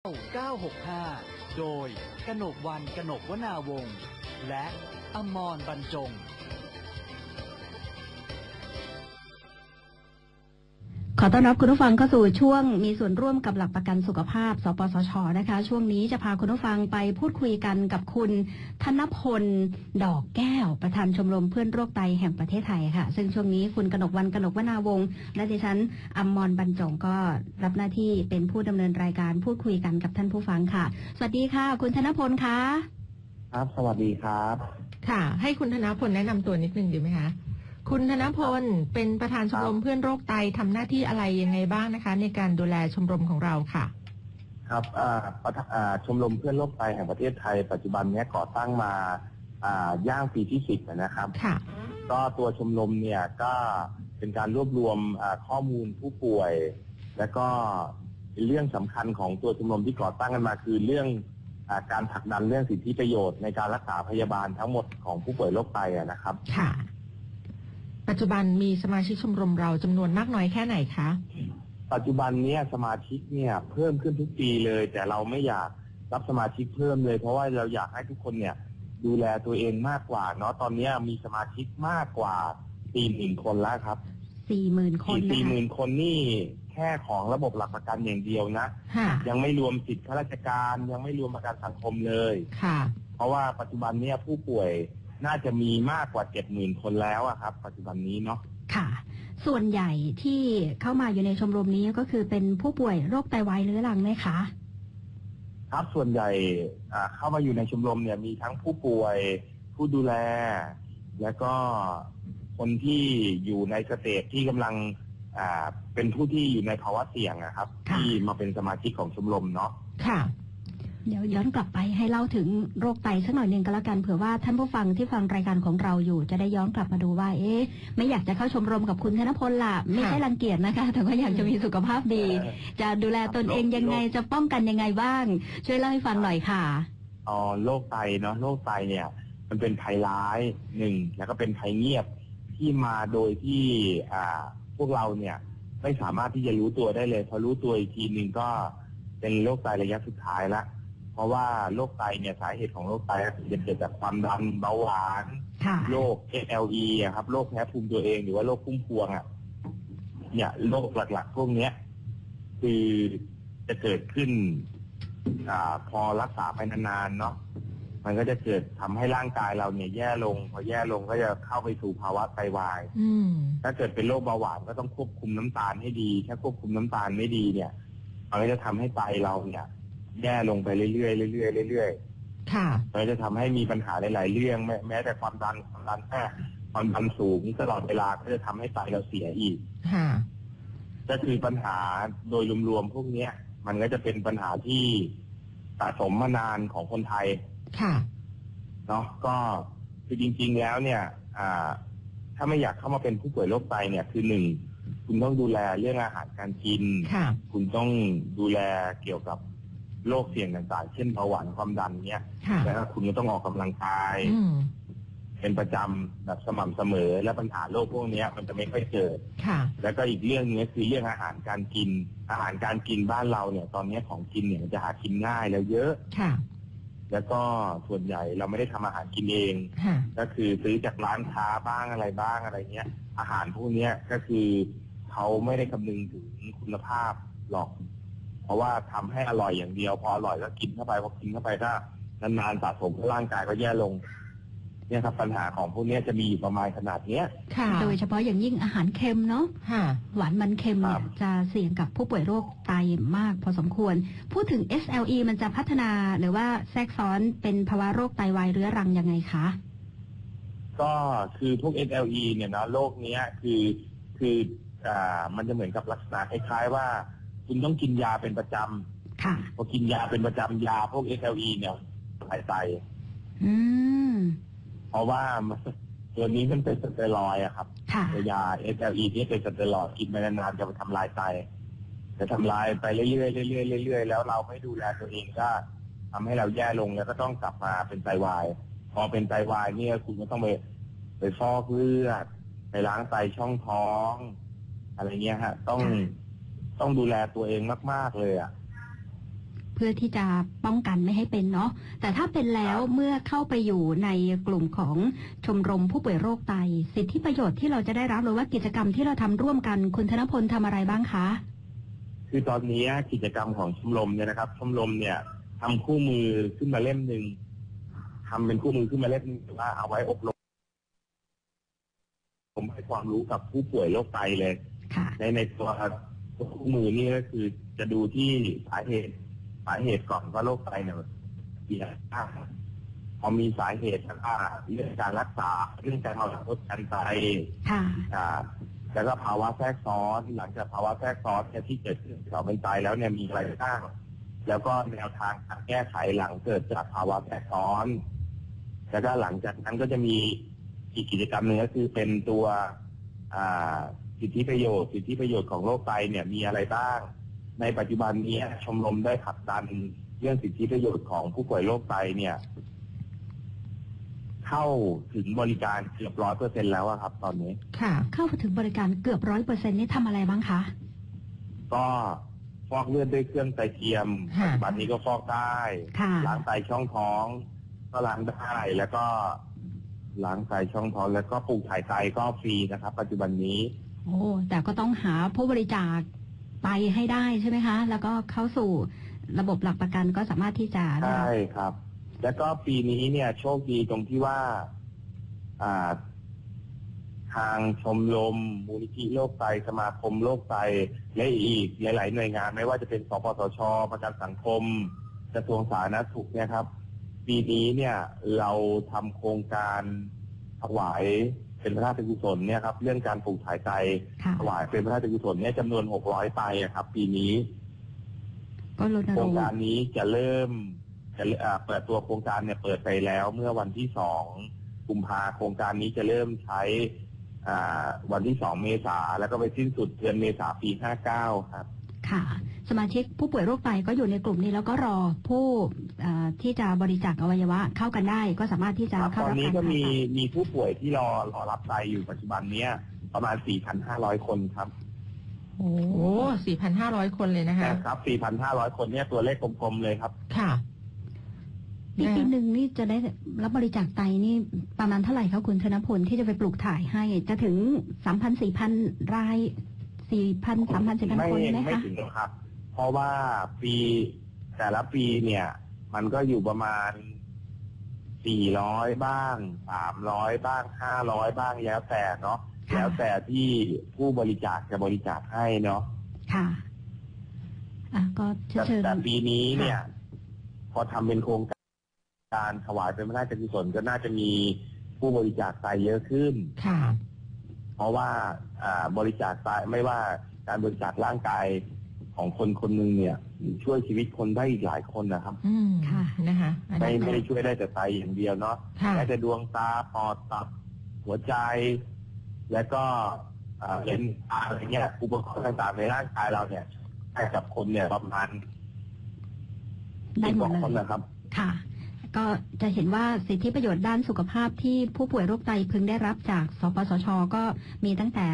965 โดย กนกวัน กนกวนาวงศ์ และ อมรบรรจง ขอต้อนรับคุณผู้ฟังเข้าสู่ช่วงมีส่วนร่วมกับหลักประกันสุขภาพ สปสช นะคะ ช่วงนี้จะพาคุณผู้ฟังไปพูดคุยกันกับคุณธนพล ดอกแก้ว ประธานชมรมเพื่อนโรคไตแห่งประเทศไทยค่ะ ซึ่งช่วงนี้คุณกนกวันกนกวนาวงศ์และดิฉันอมรบรรจงก็รับหน้าที่เป็นผู้ดำเนินรายการพูดคุยกันกับท่านผู้ฟังค่ะ สวัสดีค่ะ คุณธนพลคะครับ สวัสดีครับ ค่ะ ให้คุณธนพลแนะนำตัวนิดนึงดีไหมคะ คุณธนพลเป็นประธานชมรมเพื่อนโรคไตทำหน้าที่อะไรยังไงบ้างนะคะ ในการดูแลชมรมของเราค่ะ ครับอ่าประธาอ่าชมรมเพื่อนโรคไตแห่งประเทศไทย ปัจจุบันเนี้ยก่อตั้งมาอ่าย่างปีที่สิบนะครับค่ะก็ตัวชมรมเนี่ยก็เป็นการรวบรวมอ่าข้อมูลผู้ป่วย แล้วก็เรื่องสำคัญของตัวชมรมที่ก่อตั้งกันมา คือเรื่องอาการผลักดันเรื่องสิทธิประโยชน์ในการรักษาพยาบาลทั้งหมดของผู้ป่วยโรคไตอะนะครับค่ะ ปัจจุบันมีสมาชิกชมรมเราจำนวนมากน้อยแค่ไหนคะ ปัจจุบันเนี้ยสมาชิกเนี่ยเพิ่มขึ้นทุกปีเลย แต่เราไม่อยากรับสมาชิกเพิ่มเลย เพราะว่าเราอยากให้ทุกคนเนี่ย ดูแลตัวเองมากกว่าเนาะตอนเนี้ยมีสมาชิกมากกว่าสี่หมื่นคนแล้วครับสี่หมื่นคนสี่นะสี่หคะมื่นคนนี่แค่ของระบบหลักประกันอย่างเดียวนะค่ะยังไม่รวมสิทธิข้าราชการยังไม่รวมประกันสังคมเลยค่ะ เพราะว่าปัจจุบันเนี้ยผู้ป่วย น่าจะมีมากกว่าเจ็ดหมื่นคนแล้วอะครับ ปัจจุบันนี้เนาะค่ะ ส่วนใหญ่ที่เข้ามาอยู่ในชมรมนี้ก็คือเป็นผู้ป่วยโรคไตวายเรื้อรังไหมคะ ครับส่วนใหญ่อ่าเข้ามาอยู่ในชมรมเนี่ยมีทั้งผู้ป่วย ผู้ดูแล แล้วก็คนที่อยู่ในสเตจที่กำลังอ่าเป็นผู้ที่อยู่ในภาวะเสี่ยงนะครับค่ะที่มาเป็นสมาชิกของชมรมเนาะค่ะ เดี๋ยวย้อนกลับไปให้เล่าถึงโรคไตสักหน่อยหนึ่งก็แล้วกันเผื่อว่าท่านผู้ฟังที่ฟังรายการของเราอยู่ จะได้ย้อนกลับมาดูว่า เอ๊ะ ไม่อยากจะเข้าชมรมกับคุณธนพลล่ะ ไม่ใช่รังเกียจนะคะ แต่ว่าอยากจะมีสุขภาพดี จะดูแลตนเองยังไงจะป้องกันยังไงบ้าง ช่วยเล่าให้ฟังหน่อยค่ะอ๋อโรคไตเนาะโรคไตเนี่ย มันเป็นภัยร้ายหนึ่งแล้วก็เป็นภัยเงียบที่มาโดยที่อ่าพวกเราเนี่ยไม่สามารถที่จะรู้ตัวได้เลยพอรู้ตัวอีกทีหนึ่งก็เป็นโรคไตระยะสุดท้ายละเพ ราะว่าโรคไตเนี่ยสาเหตุของโรคไตจะเกิดจากความดันเบาหวานค่ะโรค SLE อะครับโรคแพ้ภูมิตัวเองหรือว่าโรคพุ่มพวงอะเนี่ยโรคหลักๆพวกเนี้ย คือจะเกิดขึ้นอาพอรักษาไปนานๆเนาะมันก็จะเกิดทำให้ร่างกายเราเนี่ยแย่ลง พอแย่ลงก็จะเข้าไปสู่ภาวะไตวาย อืมถ้าเกิดเป็นโรคเบาหวานก็ต้องควบคุมน้ำตาลให้ดี ถ้าควบคุมน้ำตาลไม่ดีเนี่ยมันก็จะทำให้ไตเราเนี่ย แย่ลงไปเรื่อยๆเรื่อยๆเรื่อยๆค่ะมันจะทำให้มีปัญหาหลาย ๆ เรื่องแม้แม้แต่ความดันความดันแค่ความดันสูงตลอดเวลาก็จะทำให้ไตเราเสียอีก ค่ะ ก็คือปัญหาโดยรวมๆพวกเนี้ย มันก็จะเป็นปัญหาที่สะสมมานานของคนไทย ค่ะ เนาะก็คือจริง ๆ แล้วเนี่ยอ่าถ้าไม่อยากเข้ามาเป็นผู้ป่วยโรคไตเนี่ยคือหนึ่งคุณต้องดูแลเรื่องอาหารการกิน ค่ะ คุณต้องดูแลเกี่ยวกับ โรคเสี่ยงต่างๆ เช่นเบาหวานความดันเนี่ยค่ะแล้วก็คุณก็ต้องออกกำลังกาย อืมเป็นประจำแบบสม่ำเสมอและปัญหาโรคพวกเนี้ยมันจะไม่ค่อยเกิด ค่ะ แล้วก็อีกเรื่องหนึงก็คือเรื่องอาหารการกิน อาหารการกินบ้านเราเนี่ย ตอนนี้ของกินเนี่ยมันจะหากินง่ายแล้วเยอะ ค่ะ แล้วก็ส่วนใหญ่เราไม่ได้ทำอาหารกินเอง ค่ะ ก็คือซื้อจากร้านค้าบ้างอะไรบ้างอะไรเงี้ย อาหารพวกเนี้ยก็คือเขาไม่ได้คำนึงถึงคุณภาพหรอกเพ ราะว่าทำให้อร่อยอย่างเดียว พออร่อยก็กินเข้าไปพอกินเข้าไปถ้านานๆสะสมร่างกายก็แย่ลงเนี่ยครับปัญหาของพวกเนี้ยจะมีอยู่ประมาณขนาดเนี้ยค่ะ โดยเฉพาะอย่างยิ่งอาหารเค็มเนาะค่ะหวานมันเค็มเนี่ครัยบจะเสี่ยงกับผู้ป่วยโรคไตมากพอสมควร พูดถึง SLE มันจะพัฒนาหรือว่าแทรกซ้อนเป็นภาวะโรคไตวายเรื้อรังยังไงคะ ก็คือพวก SLE เนี่ยนะโรคเนี้ยคือคืออ่ามันจะเหมือนกับลักษณะคล้ายๆว่า คุณต้องกินยาเป็นประจำค่ะพอกินยาเป็นประจำยาพวก SLE เนี่ยหายไตอืม เพราะว่ามันตัวนี้มันเป็นสเตียรอยด์อะครับ ค่ะ ตัวยา SLE ที่เป็นสเตียรอยด์กินไปนานๆจะไปทำลายไตจะทำลายไปเรื่อยๆเรื่อยๆเรื่อยๆแล้วเราไม่ดูแลตัวเองก็ทำให้เราแย่ลงแล้วก็ต้องกลับมาเป็นไตวาย พอเป็นไตวายเนี่ยคุณก็ต้องไปไปฟอกเลือด ไปล้างไตช่องท้อง อะไรเงี้ยฮะ ต้อง ต้องดูแลตัวเองมาก ๆ เลยอะพื่อที่จะป้องกันไม่ให้เป็นเนาะแต่ถ้าเป็นแล้วครับเมื่อเข้าไปอยู่ในกลุ่มของชมรมผู้ป่วยโรคไต สิทธิประโยชน์ที่เราจะได้รับหรือว่ากิจกรรมที่เราทำร่วมกันคุณธนพลทำอะไรบ้างคะ คือตอนนี้กิจกรรมของชมรมเนี่ยนะครับ ชมรมเนี่ยทำคู่มือขึ้นมาเล่มหนึ่งทำเป็นคู่มือขึ้นมาเล่มหนึงแต่ว่าเอาไว้อบรมผมให้ความรู้กับผู้ป่วยโรคไตเลยค่ะในในตัว ตัวคู่มือนี่ก็คือจะดูที่สาเหตุสาเหตุก่อนว่าโรคไตเนี่ยมีอะไรบ้างพอมีสาเหตุแล้วก็เรื่องการรักษาเรื่องการเอาหลังลดการไตค่ะอ่าแล้วก็ภาวะแทรกซ้อนหลังจากภาวะแทรกซ้อนเนี่ยที่เกิดขึ้นต่อเป็นไตแล้วเนี่ยมีอะไรบ้างแล้วก็แนวทางการแก้ไขหลังเกิดจากภาวะแทรกซ้อน แล้วก็หลังจากนั้นก็จะมีอีกกิจกรรมหนึ่งก็คือเป็นตัวอ่า สิทธิประโยชน์สิทธิประโยชน์ของโรคไตเนี่ยมีอะไรบ้าง ในปัจจุบันนี้ชมรมได้ผลักดันเรื่องสิทธิประโยชน์ของผู้ป่วยโรคไตเนี่ย เข้าถึงบริการเกือบร้อยเปอร์เซ็นแล้วอะครับ ตอนนี้ ค่ะ เข้าถึงบริการเกือบร้อยเปอร์เซ็นนี่ทำอะไรบ้างคะ ก็ฟอกเลือดด้วยเครื่องไตเทียมค่ะปัจจุบันนี้ก็ฟอกได้ค่ะล้างไตช่องท้อง ก็ล้างได้แล้วก็ล้างไตช่องท้องแล้วก็ปลูกถ่ายไตก็ฟรีนะครับ ปัจจุบันนี้ โอ้แต่ก็ต้องหาผู้บริจาคไตให้ได้ใช่ไหมคะ แล้วก็เข้าสู่ระบบหลักประกันก็สามารถที่จะได้ใช่ครับ แล้วก็ปีนี้เนี่ยโชคดีตรงที่ว่าอ่า ทางชมรมมูลนิธิโรคไตสมาคมโรคไตและอีกหลาย ๆ หน่วยงาน ไม่ว่าจะเป็นสปสชประกันสังคมกระทรวงสาธารณสุขเนี่ยครับ ปีนี้เนี่ยเราทำโครงการถวาย เป็นพระราชกุศลเนี่ยครับเรื่องการปลูกถ่ายไตค่ะถวายเป็นพระราชกุศลเนี่ยจำนวน 600ไตอะครับ ปีนี้ก็รณโครรงงค์การนี้จะเริ่มจะเอ่อเปิดตัวโครงการเนี่ยเปิดไปแล้วเมื่อวันที่สองกุมภาโครงการนี้จะเริ่มใช้อ่าวันที่สองเมษาแล้วก็ไปสิ้นสุดเดือนเมษาปีห้าเก้าครับ ค่ะ สมาชิกผู้ป่วยโรคไตก็อยู่ในกลุ่มนี้แล้วก็รอผู้เอ่อที่จะบริจาคอวัยวะเข้ากันได้ ก็สามารถที่จะครับเข้าตอนรับนี้การก็ผ่ามีตัดมีผู้ป่วยที่รอรอรับไตอยู่ปัจจุบันเนี้ยประมาณ 4,500 คนครับ โอ้สี่พันห้าร้อยคนเลยนะคะนะครับ 4,500 คนเนี่ยตัวเลขกลมๆเลยครับ ค่ะปีปีหนึ่งนี่จะได้รับบริจาคไตนี่ประมาณเท่าไหร่คะคุณธนพลที่จะไปปลูกถ่ายให้ จะถึงสามพันสี่พันรายสี่พันสามพันสี่พันไม่คนไหมไม่คะถึงหรอกครับเพ ราะว่าปีแต่ละปีเนี่ย มันก็อยู่ประมาณ400บ้าง300บ้าง500บ้างแล้วแต่เนาะค่ะ แล้วแต่ที่ผู้บริจาคจะบริจาคให้เนาะค่ะ อะก็เชิแต่ญเชิญ แต่ปีนี้เนี่ย พอทำเป็นโครงการถวายเป็นพระราชกุศลก็น่าจะมีผู้บริจาคไตเยอะขึ้น ค่ะ เพราะว่าอ่าบริจาคไตไม่ว่าการบริจาคร่างกาย ของคนคนหนึ่งเนี่ย ช่วยชีวิตคนได้อีกหลายคนนะครับ อืมค่ะนะคะอันไม่นี้ไม่ได้ช่วยได้แต่ไตอย่างเดียวเนาะค่ะแม้แต่ดวงตาปอดตับหัวใจ แล้วก็อ่าเลนส์ตาอะไรเงี้ยอุปกรณ์ต่างๆในร่างกายเราเนี่ยให้กับคนเนี่ยประมาณได้หมดสิบกว่าคนเลยนะครับ ค่ะ ก็จะเห็นว่าสิทธิประโยชน์ด้านสุขภาพที่ผู้ป่วยโรคไตพึงได้รับจาก สปสช ก็มีตั้งแต่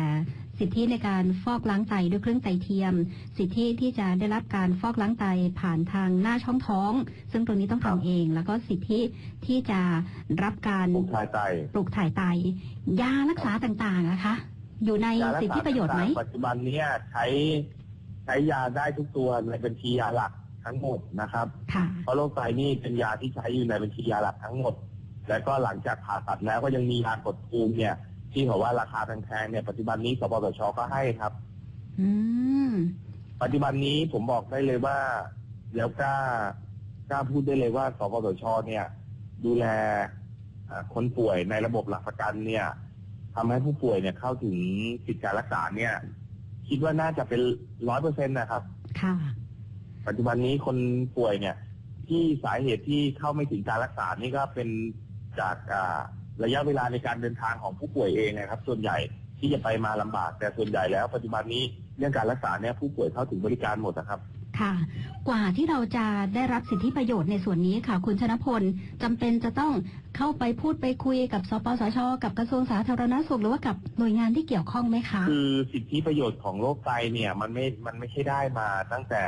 สิทธิในการฟอกล้างไตด้วยเครื่องไตเทียม สิทธิที่จะได้รับการฟอกล้างไตผ่านทางหน้าช่องท้อง ซึ่งตรงนี้ต้องครับทำเอง แล้วก็สิทธิที่จะรับการปลูกถ่ายไตปลูกถ่ายไต ยารักษาต่างๆนะคะ อยู่ในยารักสิทษาธิประโยชน์ไหมต่างๆปัจจุบันเนี้ยใช้ใช้ยาได้ทุกตัวในบัญชียาหลักทั้งหมดนะครับค่ะเพราะโรคไตนี่เป็นยาที่ใช้อยู่ในบัญชียาหลักทั้งหมด แล้วก็หลังจากผ่าตัดแล้วก็ยังมียากดภูมิเนี่ย ที่เขาว่าราคาแพงๆเนี่ยปัจจุบันนี้สปสชก็ให้ครับ อืม ปัจจุบันนี้ผมบอกได้เลยว่า แล้วกล้ากล้าพูดได้เลยว่าสปสชเนี่ย ดูแลอ่าคนป่วยในระบบหลักประกันเนี่ยทำให้ผู้ป่วยเนี่ยเข้าถึงสิทธิการรักษาเนี่ย คิดว่าน่าจะเป็นร้อยเปอร์เซ็นต์นะครับ ค่ะ ปัจจุบันนี้คนป่วยเนี่ย ที่สาเหตุที่เข้าไม่ถึงการรักษานี่ก็เป็นจากอ่า ระยะเวลาในการเดินทางของผู้ป่วยเองนะครับ ส่วนใหญ่ที่จะไปมาลำบาก แต่ส่วนใหญ่แล้ว ปัจจุบันนี้เรื่องการรักษาเนี่ยผู้ป่วยเข้าถึงบริการหมดนะครับ ค่ะ กว่าที่เราจะได้รับสิทธิประโยชน์ในส่วนนี้ค่ะ คุณชนพลจำเป็นจะต้องเข้าไปพูดไปคุยกับสปสช กับกระทรวงสาธารณสุขหรือว่ากับหน่วยงานที่เกี่ยวข้องไหมคะคือสิทธิประโยชน์ของโรคไตเนี่ยมันไม่มันไม่ใช่ได้มาตั้งแต่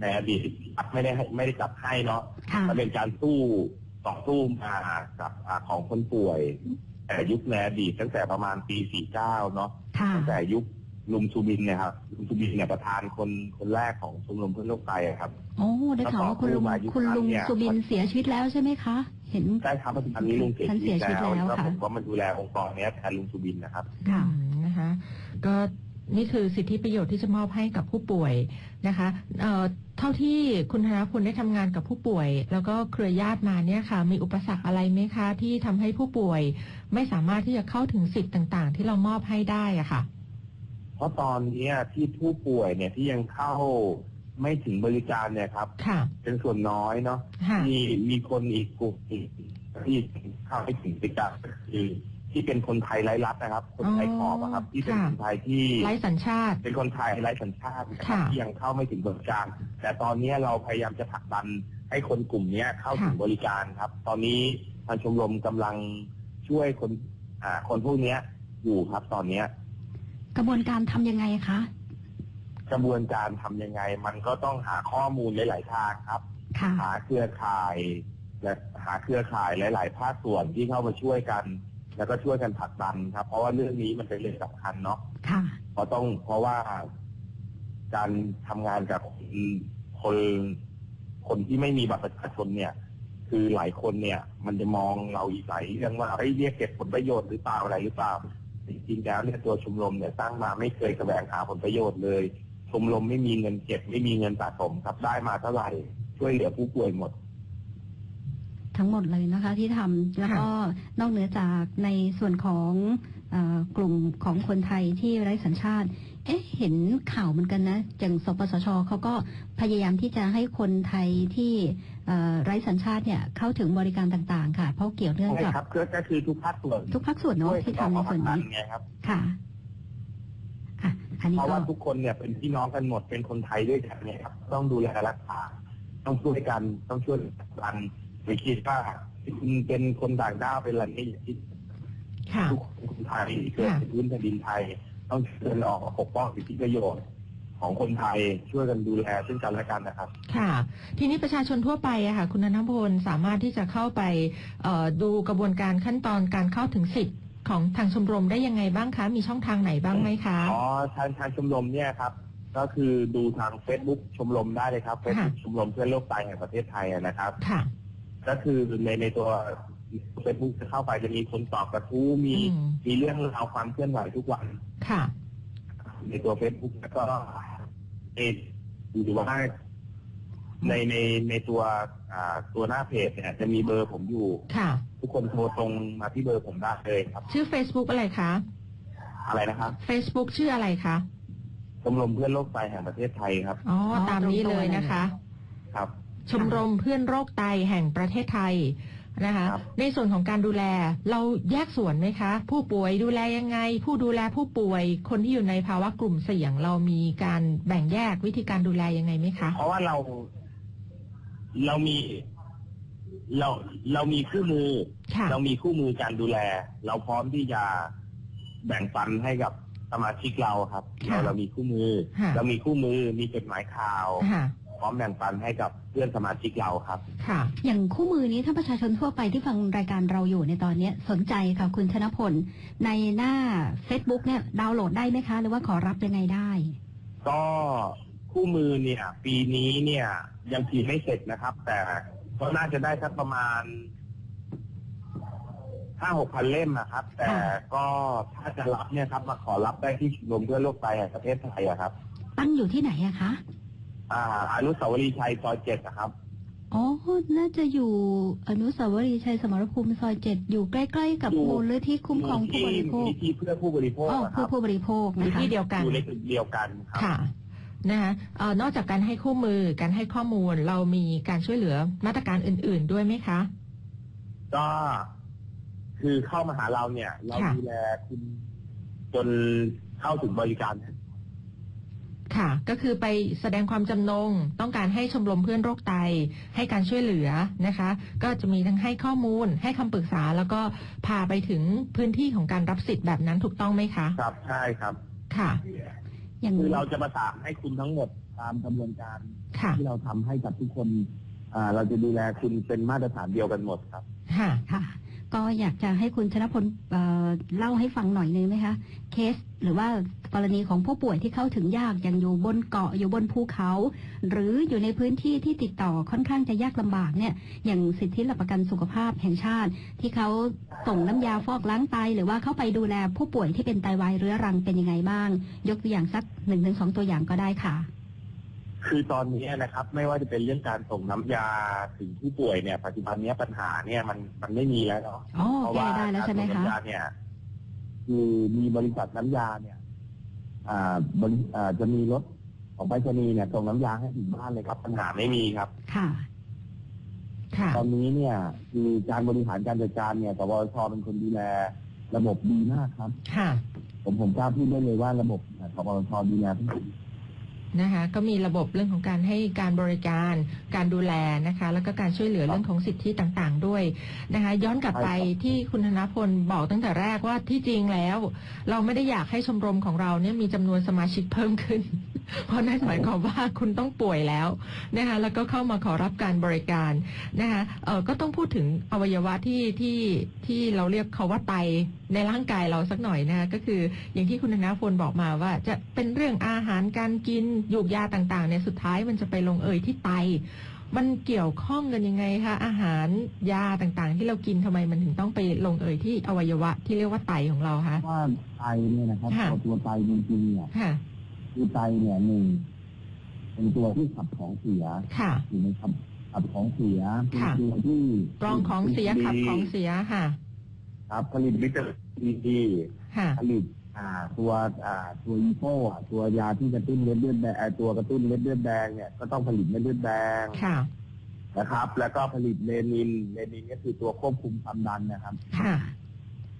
ในอดีตไม่ได้ให้ไม่ได้จัดให้เนาะค่ะมันเป็นการสู้ ต่อสู้มากับอาของคนป่วย แต่ยุคในอดีตตั้งแต่ประมาณปี 49 เนาะค่ะตั้งแต่ยุคลุงซูบินเนี่ยครับลุงซูบินเนี่ยประธานคนคนแรกของชมรมเพื่อนโรคไตอะครับ โอ้ได้ข่าวว่าคุณลุงแล้วต่อสู้มายุคคุณลุงนั้นเนี่ยสุบินเสียชีวิตแล้วใช่ไหมคะ เห็นได้ครับปัจจุบันนี้ลุงเสียท่านเสียชีวิตแล้วก็ค่ะผมก็มาดูแลองค์กรเนี้ยแทนลุงซูบินนะครับ ค่ะอืมนะคะ ก็ นี่คือสิทธิประโยชน์ที่จะมอบให้กับผู้ป่วยนะคะเอ่อเท่าที่คุณธนพลได้ทำงานกับผู้ป่วย แล้วก็เครือญาติมาเนี่ยค่ะ มีอุปสรรคอะไรไหมคะ ที่ทำให้ผู้ป่วย ไม่สามารถที่จะเข้าถึงสิทธิ์ต่าง ๆ ที่เรามอบให้ได้อะค่ะ เพราะตอนเนี้ยที่ผู้ป่วยเนี่ยที่ยังเข้าไม่ถึงบริการเนี่ยครับค่ะเป็นส่วนน้อยเนาะค่ะมีมีคนอีกกลุ่มอีกที่เข้าไม่ถึงบริการคือ ที่เป็นคนไทยไร้รัฐนะครับ คนไทยขอบอะครับที่เป็นค่ะคนไทยที่ไร้สัญชาติ เป็นคนไทยไร้สัญชาตินะครับค่ะที่ยังเข้าไม่ถึงบริการ แต่ตอนนี้เราพยายามจะผลักดันให้คนกลุ่มเนี้ยเข้าถึงค่ะบริการครับ ตอนนี้ทางชมรมกำลังช่วยคนอ่าคนพวกเนี้ยอยู่ครับ ตอนเนี้ย กระบวนการทำยังไงคะกระบวนการทำยังไง มันก็ต้องหาข้อมูลหลายๆทางครับค่ะหาเครือข่ายและหาเครือข่ายหลาย ๆ ภาคส่วนที่เข้ามาช่วยกัน แล้วก็ช่วยกันผลักดันครับ เพราะว่าเรื่องนี้มันเป็นเรื่องสำคัญเนาะค่ะ เพราะต้องเพราะว่าการทำงานกับคนคนคนที่ไม่มีบัตรประชาชนเนี่ย คือหลายคนเนี่ย มันจะมองเราอีกหลายเรื่องว่าเฮ้ยเรียกเก็บผลประโยชน์หรือเปล่าอะไรหรือเปล่าจริงๆแล้วเนี่ยตัวชมรมเนี่ยตั้งมาไม่เคยแสวงหาผลประโยชน์เลย ชมรมไม่มีเงินเก็บไม่มีเงินสะสมครับได้มาเท่าไหร่ช่วยเหลือผู้ป่วยหมด ทั้งหมดเลยนะคะที่ทำแล้วก็นอกเหนือจากในส่วนของเออกลุ่มของคนไทยที่ไร้สัญชาติ เอ๊ะ เห็นข่าวเหมือนกันนะอย่างสปสชเขาก็พยายามที่จะให้คนไทยที่เอ่อไร้สัญชาติเนี่ยเข้าถึงบริการต่างๆ ค่ะ เพราะเกี่ยวเนื่องใช่กับครับก็ก็คือทุกภาคส่วน ทุกภาคส่วนเนาะที่ทำในส่วนนี้ไงครับค่ะอะอันนี้เพราะก็ว่าทุกคนเนี่ยเป็นพี่น้องกันหมดเป็นคนไทยด้วยกันเนี่ยครับต้องดูแลรักษาต้องช่วยกันต้องช่วยกัน ไม่คิดว่าคุณเป็นคนต่างด้าวเป็นอะไรนี่อย่าคิดค่ะทุกคนคนไทยเกิดค่ะในพื้นแผ่นดินไทย ต้องช่วยกันออกมาปกป้องสิทธิประโยชน์ของคนไทยช่วยกันดูแลซึ่งกันและกันนะครับ ค่ะ ทีนี้ประชาชนทั่วไปอะค่ะคุณธนพลสามารถที่จะเข้าไปเอ่อดูกระบวนการขั้นตอนการเข้าถึงสิทธิ์ของทางชมรมได้ยังไงบ้างคะ มีช่องทางไหนบ้างไหมคะอ๋อทางทางชมรมเนี่ยครับ ก็คือดูทาง Facebook ชมรมได้เลยครับ Facebook ชมรมเพื่อนโรคไตแห่งประเทศไทยอะนะครับค่ะ ก็คือในในตัวเฟซบุ๊กจะเข้าไปจะมีคนตอบกระทู้มีอืม มีเรื่องราวความเคลื่อนไหวทุกวัน ค่ะ ในตัวเฟซบุ๊กแล้วก็เอหรือว่าในในในตัวอ่าตัวหน้าเพจเนี่ยจะมีเบอร์ผมอยู่ ค่ะ ทุกคนโทรตรงมาที่เบอร์ผมได้เลยครับ ชื่อ Facebook อะไรคะ อะไรนะครับ Facebook ชื่ออะไรคะ ชมรมเพื่อนโรคไตแห่งประเทศไทยครับ อ๋ออ๋อตามนี้เลยนะคะ ครับ ชมรมเพื่อนโรคไตแห่งประเทศไทยนะคะครับในส่วนของการดูแลเราแยกส่วนไหมคะ ผู้ป่วยดูแลยังไง ผู้ดูแลผู้ป่วย คนที่อยู่ในภาวะกลุ่มเสี่ยง เรามีการแบ่งแยกวิธีการดูแลยังไงไหมคะ เพราะว่าเราเรามีเราเรามีคู่มือค่ะเรามีคู่มือการดูแล เราพร้อมที่จะแบ่งปันให้กับสมาชิกเราครับค่ะเราเรามีคู่มือค่ะเรามีคู่มือมีจดหมายข่าวค่ะ พร้อมแบ่งปันให้กับเพื่อนสมาชิกเราครับ ค่ะ อย่างคู่มือนี้ถ้าประชาชนทั่วไปที่ฟังรายการเราอยู่ในตอนเนี้ยสนใจค่ะคุณชนพล ในหน้า Facebook เนี่ยดาวน์โหลดได้ไหมคะ หรือว่าขอรับยังไงได้ ก็คู่มือเนี่ย ปีนี้เนี่ยยังพิมพ์ไม่เสร็จนะครับ แต่ก็น่าจะได้สักประมาณห้าหกพันเล่มนะครับ แต่ค่ะก็ถ้าจะรับเนี่ยครับ มาขอรับได้ที่ชมรมเพื่อนโรคไตแห่งประเทศไทยอะครับ ตั้งอยู่ที่ไหนอะคะ อ่า อนุสาวรีย์ชัยซอยเจ็ดนะครับ อ๋อ น่าจะอยู่อนุสาวรีย์ชัยสมรภูมิซอยเจ็ดอยู่ใกล้ๆกับอยู่ มูลนิธิคุ้มครองผู้บริโภคที่ที่เพื่อผู้บริโภคอ๋ออะคเพื่รัอบผู้บริโภคอยู่นะคะที่เดียวกัน อยู่ในจุดเดียวกันครับ ค่ะนะคะเอ่อนอกจากการให้คู่มือการให้ข้อมูลเรามีการช่วยเหลือมาตรการอื่น ๆ ด้วยไหมคะ ก็คือเข้ามาหาเราเนี่ย เราค่ะ ดูแลคุณจนเข้าถึงบริการ ค่ะ ก็คือไปแสดงความจำนง ต้องการให้ชมรมเพื่อนโรคไต ให้การช่วยเหลือนะคะ ก็จะมีทั้งให้ข้อมูล ให้คำปรึกษา แล้วก็พาไปถึงพื้นที่ของการรับสิทธิ์แบบนั้นถูกต้องไหมคะ ครับใช่ครับ ค่ะ อย่างคือเราจะประสานให้คุณทั้งหมดตามกระบวนการค่ะ ที่เราทำให้กับทุกคนอ่าเราจะดูแลคุณเป็นมาตรฐานเดียวกันหมดครับ ค่ะ ค่ะ ก็อยากจะให้คุณชนพลเเล่าให้ฟังหน่อยนึงไหมคะ เคสหรือว่ากรณีของผู้ป่วยที่เข้าถึงยากอย่างอยู่บนเกาะอยู่บนภูเขา หรืออยู่ในพื้นที่ที่ติดต่อค่อนข้างจะยากลำบากเนี่ย อย่างสิทธิหลักประกันสุขภาพแห่งชาติ ที่เขาส่งน้ำยาฟอกล้างไต หรือว่าเข้าไปดูแลผู้ป่วยที่เป็นไตวายเรื้อรังเป็นยังไงบ้าง ยกตัวอย่างสักหนึ่งถึงสองตัวอย่างก็ได้ค่ะ คือตอนนี้นะครับ ไม่ว่าจะเป็นเรื่องการส่งน้ำยาถึงผู้ป่วยเนี่ยปัจจุบันเนี้ยปัญหาเนี่ยมันมันไม่มีแล้วเนาะอ๋อเพราะแก้ว่าได้แล้วใช่ไหมการส่งคะน้ำยาเนี่ยคือมีบริษัทน้ำยาเนี่ย อ่าบริอ่าจะมีรถของไปรษณีย์เนี่ยส่งน้ำยาให้ถึงบ้านเลยครับ ปัญหาไม่มีครับ ค่ะ ค่ะ ตอนนี้เนี่ยคือการบริหารการจัดการเนี่ยสวชเป็นคนดูแลระบบดีมากครับ ค่ะ ผมผมกล้าพูดได้เลยว่าระบบสวชดูแลทุก นะคะก็มีระบบเรื่องของการให้การบริการ การดูแลนะคะ แล้วก็การช่วยเหลือเรื่องของสิทธิต่างๆ ด้วยนะคะ ย้อนกลับไปที่คุณธนพลบอกตั้งแต่แรกว่าที่จริงแล้ว เราไม่ได้อยากให้ชมรมของเราเนี่ยมีจำนวนสมาชิกเพิ่มขึ้นเพราะนั่นหมายความว่าคุณต้องป่วยแล้วนะคะแล้วก็เข้ามาขอรับการบริการนะคะเออก็ต้องพูดถึงอวัยวะที่ที่ที่เราเรียกเขาว่าไตในร่างกายเราสักหน่อยนะคะก็คืออย่างที่คุณธนพลบอกมาว่า จะเป็นเรื่องอาหารการกินยูกยาต่างๆเนี่ยสุดท้ายมันจะไปลงเอยที่ไตมันเกี่ยวข้องกันยังไงคะอาหารยาต่างๆ ที่เรากินทำไมมันถึงต้องไปลงเอยที่อวัยวะที่เรียกว่าไตของเราคะว่าไตเนี่ยนะครับค่ะตัวตัวไตจริงๆเนี่ย ค่ะคือไตเนี่ยหนึ่งเป็นตัวที่ขับของเสียค่ะถูกไหมครับขับของเสียเป็นค่ะตัวที่กรองของเสียขับของเสียค่ะ ครับผลิตวิตามินดีค่ะผลิตอ่า ตัวอ่าตัวอีโฟอะตัวยาที่กระตุ้นเม็ดเลือดแดงอ่าตัวกระตุ้นเม็ดเลือดแดงเนี่ยก็ต้องผลิตเม็ดเลือดแดงค่ะนะครับ แล้วก็ผลิตเลนินเลนินก็คือตัวควบคุมความดันนะครับค่ะ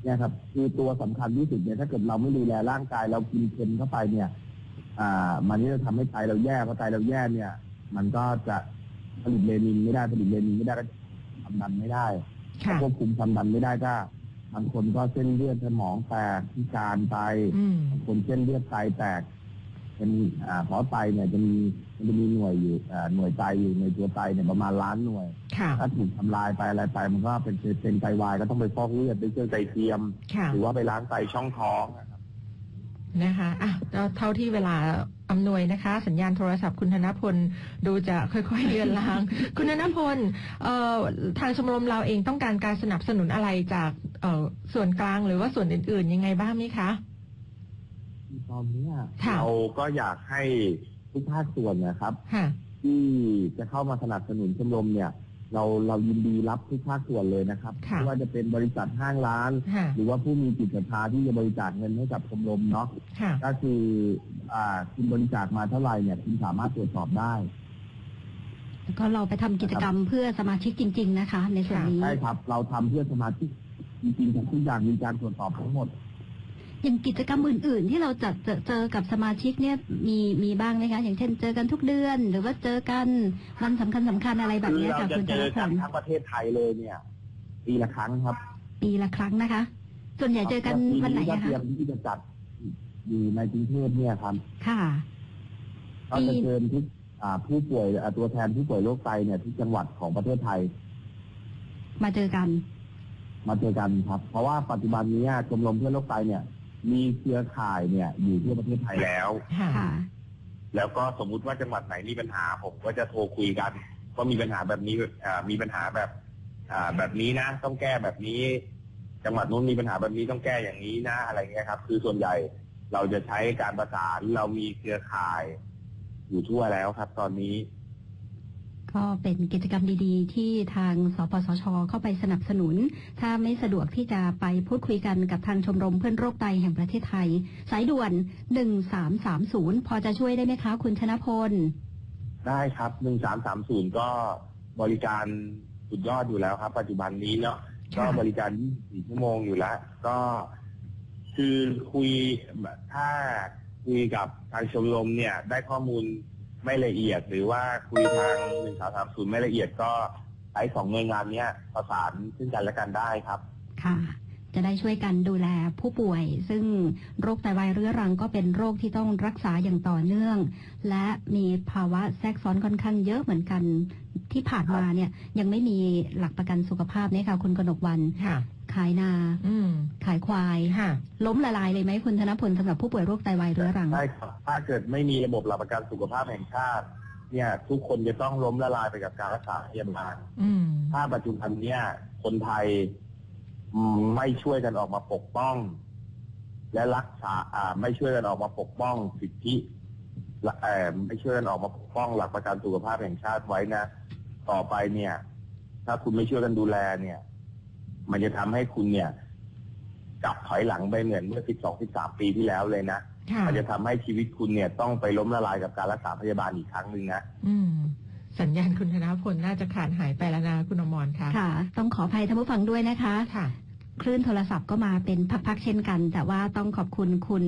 เนี่ยครับ คือตัวสำคัญที่สุดเนี่ยถ้าเกิดเราไม่ดูแลร่างกายเรากินเค็มเข้าไปเนี่ย อ่า มันนี่จะทำให้ไตเราแย่พอไตเราแย่เนี่ย มันก็จะผลิตเลนินไม่ได้ผลิตเลนินไม่ได้ก็ความดันไม่ได้ค่ะควบคุมความดันไม่ได้ก็บางคนก็เส้นเลือดสมองแตกพิการไปอืมบางคนเส้นเลือดไตแตกเป็นอ่าเพราะไตเนี่ยจะมีมันจะมีหน่วยอยู่อ่าหน่วยไตอยู่ในตัวไตเนี่ยประมาณล้านหน่วย ค่ะ ถ้าถูกทำลายไปอะไรไปมันก็เป็นเป็นไตวายก็ต้องไปฟอกเลือดด้วยเครื่องไตเทียม ค่ะ หรือว่าไปล้างไตช่องท้องนะครับ นะคะอะแล้วเท่าที่เวลาอำนวยนะคะ สัญญาณโทรศัพท์คุณธนพลดูจะค่อยๆเลือนลาง คุณธนพลเอ่อทางชมรมเราเองต้องการการสนับสนุนอะไรจากเอ่อส่วนกลางหรือว่าส่วนอื่นๆ ยังไงบ้างไหมคะตอนเนี้ยค่ะเราก็อยากให้ทุกภาคส่วนนะครับค่ะที่จะเข้ามาสนับสนุนชมรมเนี่ย เราเรายินดีรับทุกภาคส่วนเลยนะครับค่ะไม่ว่าจะเป็นบริษัทห้างร้าน ค่ะ หรือว่าผู้มีจิตศรัทธาที่จะบริจาคเงินให้กับชมรมเนาะค่ะ ก็คืออ่าคุณบริจาคมาเท่าไหร่เนี่ยคุณสามารถตรวจสอบได้ แล้วก็เราไปทำกิจกรรมเพื่อสมาชิกจริง ๆ นะคะ ในส่วนนี้ ใช่ครับ เราทำเพื่อสมาชิกจริงๆทุกอย่างมีการตรวจสอบทั้งหมด อย่างกิจกรรมอื่น ๆ ที่เราจะเจอเจอกับสมาชิกเนี่ยมีมีบ้างไหมคะ อย่างเช่นเจอกันทุกเดือน หรือว่าเจอกันวันสำคัญสำคัญๆอะไรแบบคือนี้เราค่ะจะคุณเจธนอพกันลทั้งประเทศไทยเลยเนี่ย ปีละครั้งครับ ปีละครั้งนะคะ ส่วนใหญ่เจอกันวันไหนปีอะก็เตรียคะมที่จะจัดอยู่ในกรุงเทพเนี่ยครับค่ะก็จะเชิญทุกอ่าผู้ป่วยอ่าตัวแทนผู้ป่วยโรคไตเนี่ยทุกจังหวัดของประเทศไทย มาเจอกัน มาเจอกันครับ เพราะว่าปัจจุบันนี้ชมรมเพื่อนโรคไตเนี่ย มีเครือข่ายเนี่ย อยู่ทั่วประเทศไทยแล้วค่ะค่ะ แล้วก็สมมุติว่าจังหวัดไหนมีปัญหา ผมก็จะโทรคุยกันว่ามีปัญหาแบบนี้อ่ามีปัญหาแบบ อ่า แบบนี้นะต้องแก้แบบนี้ จังหวัดนู้นมีปัญหาแบบนี้ต้องแก้อย่างนี้นะอะไรเงี้ยครับ คือส่วนใหญ่เราจะใช้การประสานเรามีเครือข่าย อยู่ทั่วแล้วครับ ตอนนี้ ก็เป็นกิจกรรมดีๆ ที่ทางสปสช เข้าไปสนับสนุน ถ้าไม่สะดวกที่จะไปพูดคุยกันกับทางชมรมเพื่อนโรคไตแห่งประเทศไทย สายด่วน 1330 พอจะช่วยได้ไหมคะ คุณชนะพล ได้ครับหนึ่งสามสามศูนย์ก็บริการสุดยอดอยู่แล้วครับ ปัจจุบันนี้เนาะค่ะก็บริการ 24 ชั่วโมงอยู่แล้ว ก็คือคุยถ้าคุยกับทางชมรมเนี่ย ได้ข้อมูล ไม่ละเอียด หรือว่าคุยทางหนึ่งสาสามศูนย์ไม่ละเอียดก็ใช้สองหน่วยงานเนี้ยประสานซึ่งกันและกันได้ครับ ค่ะ จะได้ช่วยกันดูแลผู้ป่วย ซึ่งโรคไตวายเรื้อรังก็เป็นโรคที่ต้องรักษาอย่างต่อเนื่อง และมีภาวะแทรกซ้อนค่อนข้างเยอะเหมือนกันที่ผ่านมาเนี่ยยังไม่มีหลักประกันสุขภาพเนี่ยค่ะ คุณกนกวันค่ะ ขายนาอืมขายควาย ค่ะ ล้มละลายเลยไหมคุณธนพลสำหรับผู้ป่วยโรคไตวายเรื้อรัง ใช่ครับถ้าเกิดไม่มีระบบหลักประกันสุขภาพแห่งชาติ เนี่ย ทุกคนจะต้องล้มละลายไปกับการรักษาพยาบาล อืม ถ้าปัจจุบันเนี่ย คนไทยอืมไม่ช่วยกันออกมาปกป้อง และรักษาอ่า ไม่ช่วยกันออกมาปกป้องสิทธิละเอ่อไม่ช่วยกันออกมาปกป้องหลักประกันสุขภาพแห่งชาติไว้นะ ต่อไปเนี่ย ถ้าคุณไม่ช่วยกันดูแลเนี่ย มันจะทำให้คุณเนี่ยกลับถอยหลังไปเหมือนเมื่อ 12 13 ปีที่แล้วเลยนะ ค่ะมันจะทำให้ชีวิตคุณเนี่ยต้องไปล้มละลายกับการรักษาพยาบาลอีกครั้งหนึ่งนะ อืม สัญญาณคุณธนพลน่าจะขาดหายไปแล้วนะคุณอมรค่ะ ค่ะ ต้องขออภัยท่านผู้ฟังด้วยนะคะ ค่ะ คลื่นโทรศัพท์ก็มาเป็นพักๆเช่นกัน แต่ว่าต้องขอบคุณคุณ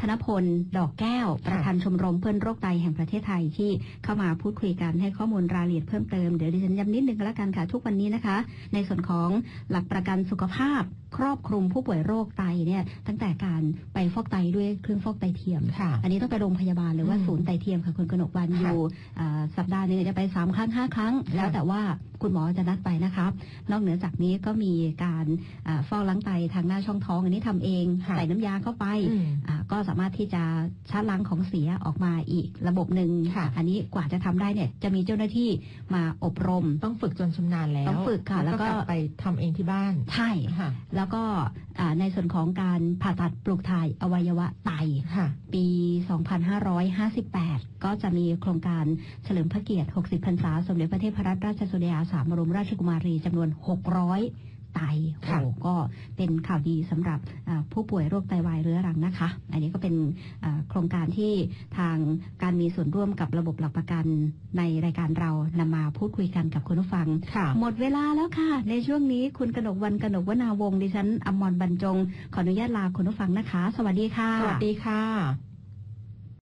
ธนพลดอกแก้ว ประธานชมรมเพื่อนโรคไตแห่งประเทศไทยที่เข้ามาพูดคุยกันให้ข้อมูลรายละเอียดเพิ่มเติม เดี๋ยวดิฉันย้ำนิดนึงก็แล้วกันค่ะทุกวันนี้นะคะ ในส่วนของหลักประกันสุขภาพครอบคลุมผู้ป่วยโรคไตเนี่ยตั้งแต่การไปฟอกไตด้วยเครื่องฟอกไตเทียม ค่ะ อันนี้ต้องไปโรงพยาบาลหรือว่าอืมศูนย์ไตเทียมค่ะคุณกนกวันค่ะอยู่อ่าสัปดาห์หนึงจะไปสามครั้งห้าครั้งค่ะแล้วแต่ว่าคุณหมอจะนัดไปนะคะนอกเหนือจากนี้ก็มีการอ่าฟอกล้างไตทางหน้าช่องท้อง อันนี้ทำเองค่ะใส่น้ำยาเข้าไปอืมอ่าก็สามารถที่จะชาร์จล้างของเสียออกมาอีกระบบหนึ่งค่ะอันนี้กว่าจะทำได้เนี่ยจะมีเจ้าหน้าที่มาอบรมต้องฝึกจนชำนาญแล้วต้องฝึกค่ะแล้วก็กลับไปทำเองที่บ้านใช่ค่ะแล้วก็ในส่วนของการผ่าตัดปลูกถ่ายอวัยวะไตค่ะปี 2558 ก็จะมีโครงการเฉลิมพระเกียรติ 60 พรรษา สมเด็จพระเทพรัตนราชสุดาสามบรมราชกุมารีจำนวน 600 ไตค่ะโอ้ก็เป็นข่าวดีสำหรับอ่าผู้ป่วยโรคไตวายเรื้อรังนะคะ อันนี้ก็เป็นอ่าโครงการที่ทางการมีส่วนร่วมกับระบบหลักประกันในรายการเรานำมาพูดคุยกันกับคุณผู้ฟังค่ะหมดเวลาแล้วค่ะ ในช่วงนี้คุณกนกวันกนกวนาวงศ์ดิฉันอมรบรรจง ขออนุญาตลาคุณผู้ฟังนะคะ สวัสดีค่ะ สวัสดีค่ะ